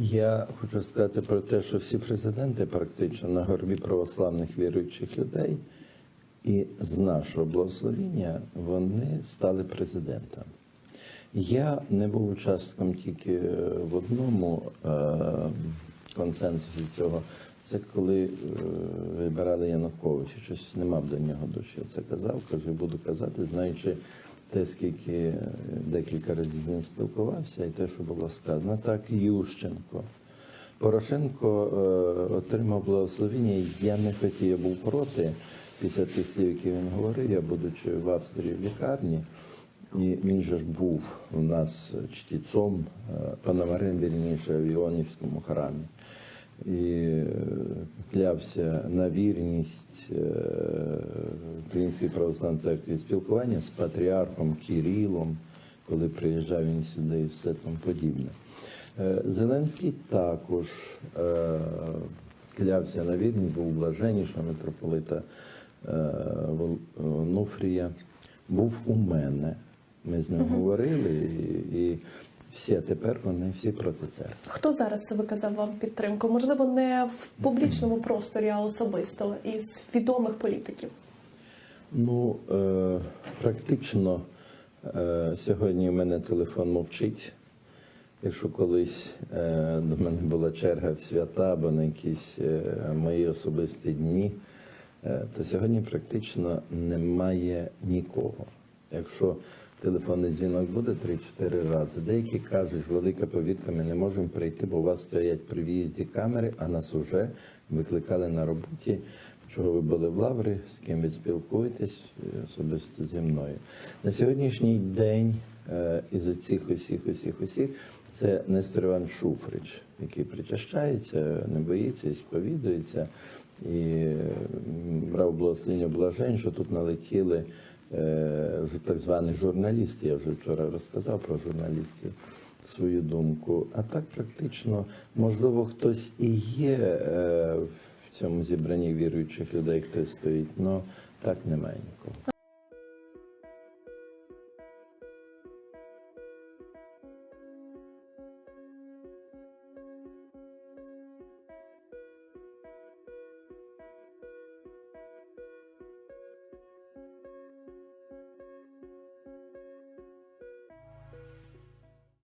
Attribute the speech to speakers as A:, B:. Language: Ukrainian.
A: Я хочу сказати про те, що всі президенти практично на горбі православних віруючих людей, і з нашого благословення вони стали президентами. Я не був учасником тільки в одному е, консенсусі цього. Це коли е, вибирали Януковича, щось не мав до нього душі. Я це казав, кажу, буду казати, знаючи те, скільки е, декілька разів ним спілкувався, і те, що було сказано, так Ющенко. Порошенко е, отримав благословення. Я не хотів, я був проти після тих слів, які він говорив. Я будучи в Австрії в лікарні, і він же ж був у нас чтецом, е, панамарем, вірніше, в Іонівському храмі. І е, клявся на вірність Української православної церкви спілкування з патріархом Кирилом, коли приїжджав він сюди і все тому подібне. Е, Зеленський також е, клявся на вірність, був блаженнішого митрополита е, Онуфрія, був у мене. Ми з ним говорили, і, і всі, тепер вони всі проти церкви.
B: Хто зараз виказав вам підтримку? Можливо, не в публічному просторі, а особисто із відомих політиків.
A: Ну, е, практично е, сьогодні у мене телефон мовчить. Якщо колись е, до мене була черга в свята або на якісь е, мої особисті дні, е, то сьогодні практично немає нікого. Якщо телефонний дзвінок буде 3-4 рази, деякі кажуть, велика повірка, ми не можемо прийти, бо у вас стоять при в'їзді камери, а нас вже викликали на роботі. Чого ви були в Лаврі, з ким ви спілкуєтесь е, особисто зі мною. На сьогоднішній день е, із оцих усіх, усіх, усіх, це Нестор Іван Шуфрич, який причащається, не боїться і сповідується. І е, брав благословення блажень, що тут налетіли так звані журналісти. Я вже вчора розказав про журналістів свою думку. А так практично, можливо, хтось і є е, в цьому зібранні віруючих людей, хтось стоїть, але так немає нікого.